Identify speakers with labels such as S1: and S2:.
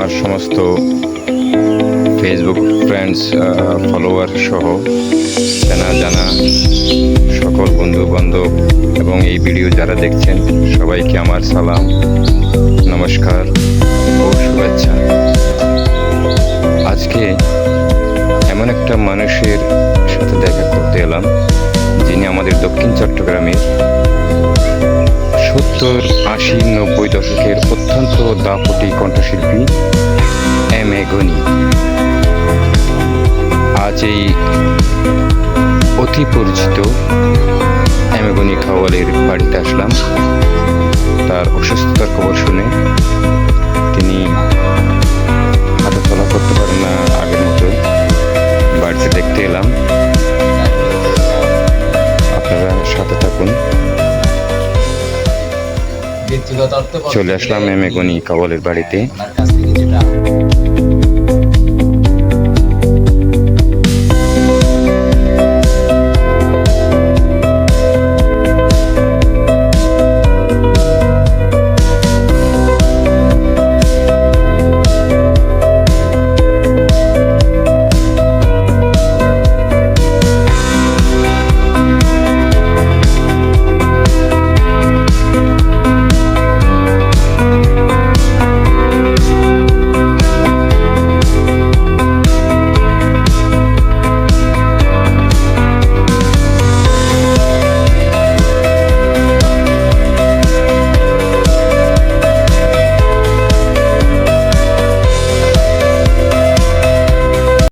S1: আমার সমস্ত Facebook friends follower সহ চেনা জানা সকল বন্ধু বান্ধব এবং এই ভিডিও যারা দেখছেন, সবাইকে আমার সালাম, নমস্কার ও শুভেচ্ছা। আজকে এমন একটা মানুষের সাথে দেখা করতে এলাম, যিনি আমাদের দক্ষিণ চট্টগ্রামের সত্তর, আশি, নব্বই দশকের অত্যন্ত দাপটি কণ্ঠশিল্পী এম এ গনি আজ এই অতি পরিচিত এম এ গনি খাওয়ালের বাড়িতে আসলাম। তার অসুস্থতার খবর শুনে তিনি হাতে চলা করতে পারেন না আগের মতো। বাড়িতে দেখতে এলাম। আপনারা সাথে থাকুন। চলে আসলাম এম এ কাবলের বাড়িতে।